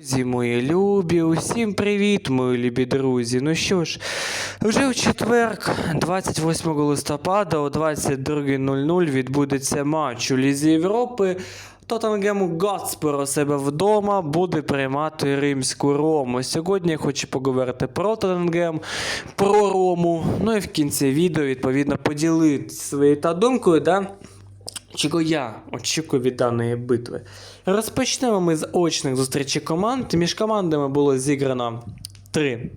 Друзі, мої любі, усім привіт, мої любі друзі. Ну що ж, вже в четвер, 28 листопада о 22.00 відбудеться матч у Лізі Європи. Тоттенгем Готспер у себе вдома буде приймати римську Рому. Сьогодні я хочу поговорити про Тоттенгем, про Рому. Ну і в кінці відео, відповідно, поділитися своєю та думкою, да? Чого я очікую від даної битви? Розпочнемо ми з очних зустрічей команд. Між командами було зіграно три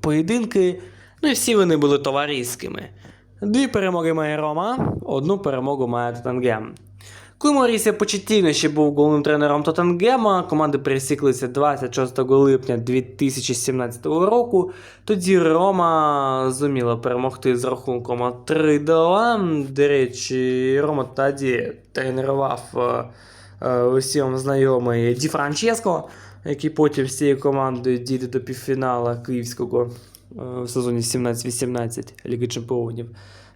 поєдинки, ну і всі вони були товариськими. Дві перемоги має Рома, одну перемогу має Тоттенгем. Коли Морісія Почеттіно ще був головним тренером Тоттенгема, команди пересіклися 26 липня 2017 року. Тоді Рома зуміла перемогти з рахунком 3-2. До речі, Рома тоді тренував е, е, усім знайомий Ді Франческо, який потім з цією командою дійде до півфінала київського е, в сезоні 17-18 Ліги Чемпіонів.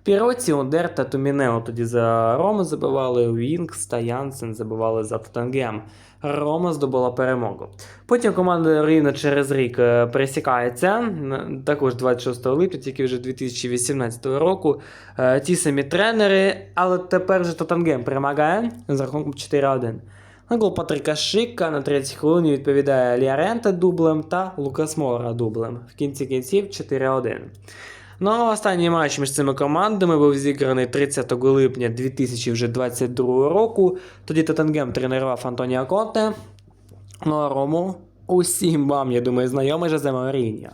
Піроці, Одер та Тумінео тоді за Рому забивали, Вінкс та Янсен забивали за Тоттенгем. Рома здобула перемогу. Потім команда рівно через рік е, пересікається, також 26 липня, тільки вже 2018 року. Е, Ті самі тренери, але тепер вже Тоттенгем перемагає з рахунком 4-1. На гол Патрика Шика на третій хвилині відповідає Ліаренте дублем та Лукас Мора дублем. В кінці кінців 4-1. Ну а останній матч між цими командами був зіграний 30 липня 2022 року. Тоді Тоттенгем тренував Антоніо Конте. Ну а Рому усім вам, я думаю, знайомий Жозе Мауріньо.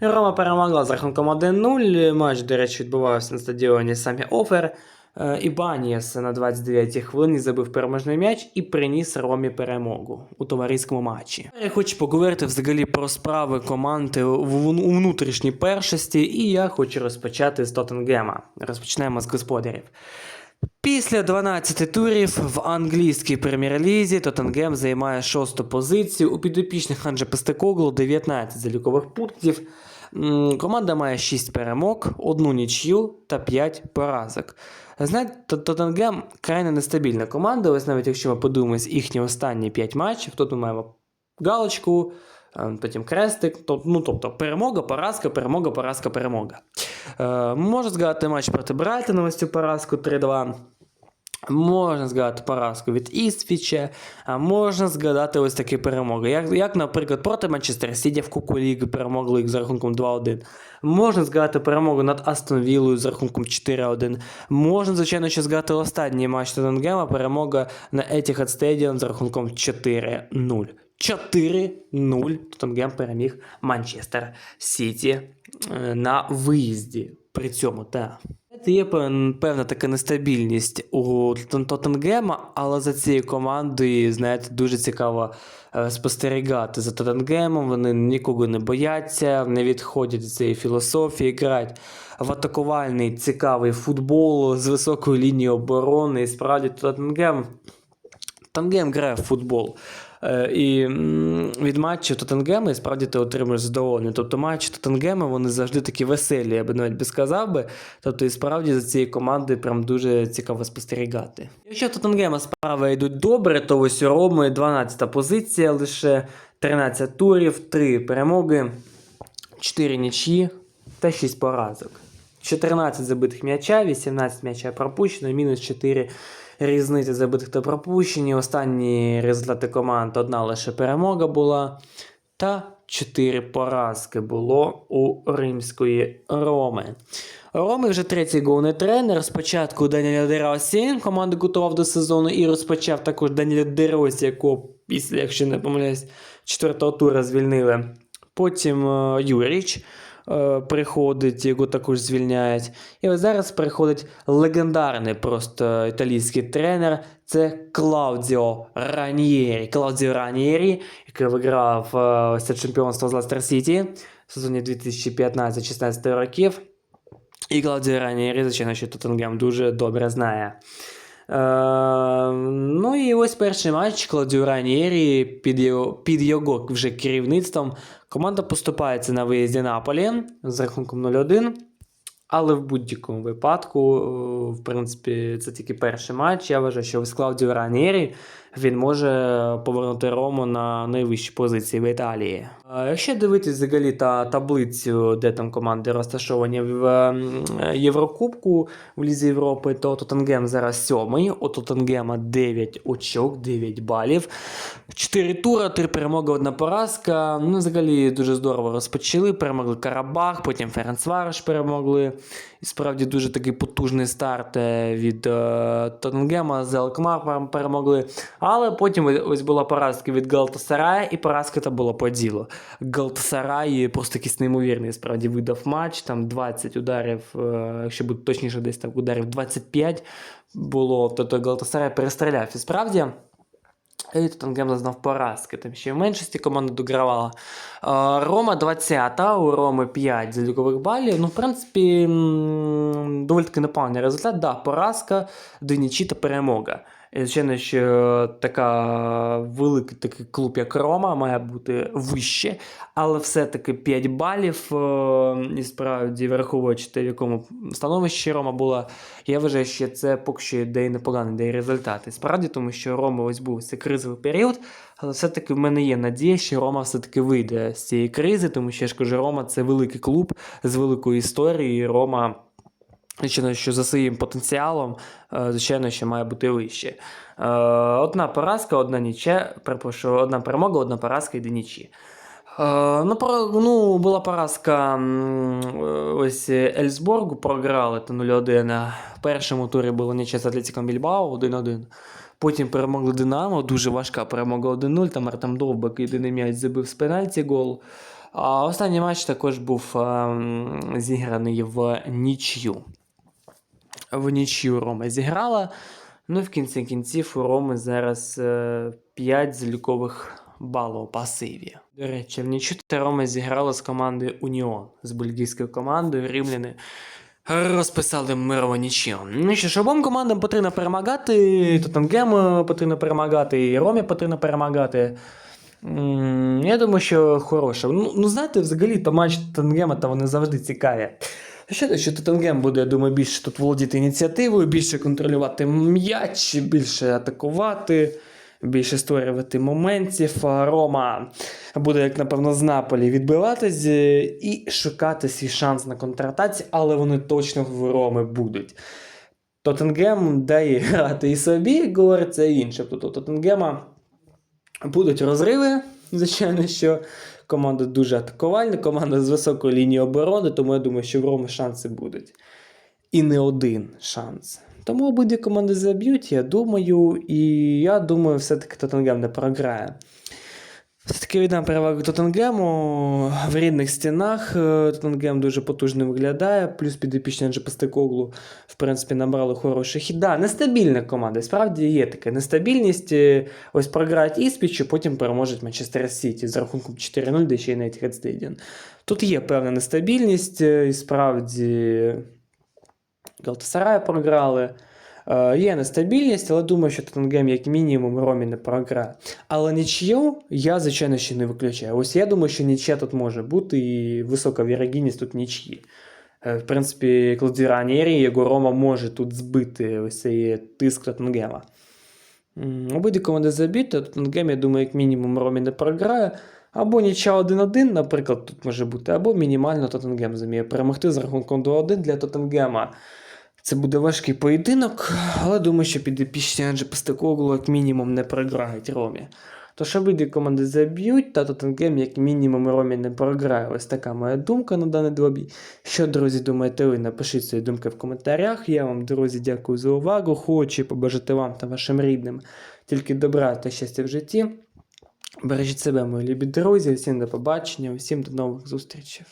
Рома перемогла з рахунком 1-0. Матч, до речі, відбувався на стадіоні самі Офер. Е, Ібанієс на 29-й хвилині забив переможний м'яч і приніс Ромі перемогу у товариському матчі. Я хочу поговорити взагалі про справи команди у внутрішній першості, і я хочу розпочати з Тоттенгема. Розпочнемо з господарів. Після 12 турів в англійській прем'єр-лізі Тоттенгем займає шосту позицію. У підопічних Анджа Пестекоглу 19 залікових пунктів. Команда має 6 перемог, одну нічю та 5 поразок. Знаєте, Тот- Тоттенгем крайне нестабільна команда. Ось навіть якщо ми подивимось їхні останні 5 матчів, тут ми маємо галочку, е, потім крестик. Ну, тобто перемога, поразка, перемога, поразка, перемога. Е, можна згадати матч проти Брайтона, ось цю поразку 3-2. Можна згадати поразку від Іствіча, а можна згадати ось такі перемоги. Як, як наприклад, проти Манчестер Сіті в Кубку Ліги перемогли їх з рахунком 2-1. Можна згадати перемогу над Астон Віллою з рахунком 4-1. Можна, звичайно, ще згадати останній матч Тоттенгема, перемога на Etihad Stadium з рахунком 4-0. 4-0 Тоттенгем переміг Манчестер Сіті е, на виїзді. При цьому, так. Є певна така нестабільність у Тот- Тоттенгема, але за цією командою, знаєте, дуже цікаво е, спостерігати за Тоттенгемом. Вони нікого не бояться, не відходять від цієї філософії, грають в атакувальний цікавий футбол з високою лінією оборони. І справді Тоттенгем Тоттенгем грає в футбол. Е, І від матчів Тоттенгема і справді ти отримуєш задоволення. Тобто матчі Тоттенгема вони завжди такі веселі, я би навіть би сказав би. Тобто, і справді за цією командою прям дуже цікаво спостерігати. Якщо Тоттенгема справи йдуть добре, то ось у Роми 12 позиція, лише 13 турів, 3 перемоги, 4 нічі та 6 поразок. 14 забитих м'яча, 18 м'яча пропущено, мінус 4 різниці забитих та пропущені. Останні результати команд одна лише перемога була. Та 4 поразки було у римської Роми. Роми вже третій головний тренер. Спочатку Даніеля Деросі команду готував до сезону і розпочав також Даніеля Деросі, якого після, якщо не помиляюсь, четвертого тура звільнили. Потім е, Юріч приходить, його також звільняють. І ось зараз приходить легендарний просто італійський тренер. Це Клаудіо Раньєрі. Клаудіо Раньєрі, який виграв е, ось це чемпіонство з Лестер Сіті в сезоні 2015-16 років. І Клаудіо Раньєрі, звичайно, що Тоттенгем дуже добре знає. Е, ну і ось перший матч Клаудіо Раньєрі під його, під його вже керівництвом. Команда поступається на виїзді Наполі з рахунком 0-1. Але в будь-якому випадку, е, в принципі, це тільки перший матч. Я вважаю, що ось Клаудіо Раньєрі він може повернути Рому на найвищі позиції в Італії. Якщо дивитись взагалі та таблицю, де там команди розташовані в ем, Єврокубку в Лізі Європи, то Тоттенгем зараз сьомий, у Тоттенгема 9 очок, 9 балів. 4 тура, 3 перемоги, одна поразка. Ну, взагалі дуже здорово розпочали. Перемогли Карабах, потім Ференцварш перемогли. І справді дуже такий потужний старт е, від е, Тоттенгема, з Алкмар перемогли. Але потім ось була поразка від Галтасарая, і поразка та була по ділу. Галтасарай просто якийсь неймовірний справді видав матч. Там 20 ударів, е, якщо бути точніше, десь так ударів 25 було. Тобто Галтасарай перестріляв. І справді. І Тоттенгем зазнав поразки. Там ще в меншості команда догравала. Е, Рома 20-та, у Роми 5 залікових балів. Ну, в принципі, доволі таки непоганий результат. Да, поразка, дві нічі та перемога. Звичайно, що така великий такий клуб, як Рома, має бути вище, але все-таки 5 балів, е, і справді, враховуючи те, в якому становищі Рома була, я вважаю, що це поки що йде і непоганий де результат. І справді, тому що Рома ось був цей кризовий період, але все-таки в мене є надія, що Рома все-таки вийде з цієї кризи, тому що я ж кажу, Рома це великий клуб з великою історією. Рома. Звичайно, що за своїм потенціалом, е, звичайно, що має бути вище. Е, Одна поразка, одна ніче, перепрошую, одна перемога, одна поразка дві нічі. Е, Ну, ну, була поразка ось Ельсборгу програли та 0-1. В першому турі було ніче з Атлетиком Більбао 1-1. Потім перемогли Динамо, дуже важка перемога 1-0. Там Артем Довбак єдиний м'яч забив з пенальті гол. А останній матч також був ем, зіграний в нічю. В нічю Рома зіграла. Ну в кінці кінців у Роми зараз е, 5 залікових балів у пасиві. До речі, в нічю Рома зіграла з командою Уніон, з бельгійською командою. Рівляни розписали мирову нічю. Ну що ж, обом командам потрібно перемагати. Тоттенгему потрібно перемагати, і Ромі потрібно перемагати. Я думаю, що хороше. Ну, ну знаєте, взагалі то матч Тоттенгема та вони завжди цікаві. Ще що Тоттенгем буде, я думаю, більше тут володіти ініціативою, більше контролювати м'яч, більше атакувати, більше створювати моментів. Рома буде, як напевно, з Наполі відбиватись е, і шукати свій шанс на контратаці, але вони точно в Роми будуть. Тоттенгем дає грати і собі, як говориться, інше. Тобто у Тоттенгема будуть розриви, звичайно, що команда дуже атакувальна, команда з високої лінії оборони, тому я думаю, що в Роми шанси будуть. І не один шанс. Тому обидві команди заб'ють, я думаю, і я думаю, все-таки Тоттенгем не програє. Все-таки віддам перевагу Тоттенгему в рідних стінах. е, Тоттенгем дуже потужно виглядає, плюс підопічні Анджі Пастекоглу, в принципі, набрали хороший хід. Да, нестабільна команда. Справді є така нестабільність. Е, Ось програють Іспічу, потім переможуть Манчестер Сіті з рахунком 4-0, де ще й на Stadium. Тут є певна нестабільність, е, і справді Галтасарая програли. Е, Є нестабільність, але думаю, що Тоттенгем як мінімум Ромі не програє. Але нічию я, звичайно, ще не виключаю. Ось я думаю, що нічия тут може бути, і висока вірогідність тут нічиї. Е, В принципі, Клодзі Ранєрі, його Рома може тут збити ось цей тиск Тоттенгема. Обидві команди забіти, Тоттенгем, я думаю, як мінімум Ромі не програє. Або нічия 1-1, наприклад, тут може бути, або мінімально Тоттенгем зуміє перемогти з рахунком 2-1 для Тоттенгема. Це буде важкий поєдинок, але думаю, що піде підопічні Анджі Пастекоглу як мінімум не програють Ромі. Тож обидві команди заб'ють, та Тоттенгем як мінімум Ромі не програє. Ось така моя думка на даний двобій. Що, друзі, думаєте ви? Напишіть свої думки в коментарях. Я вам, друзі, дякую за увагу. Хочу побажати вам та вашим рідним тільки добра та щастя в житті. Бережіть себе, мої любі друзі, всім до побачення, всім до нових зустрічей.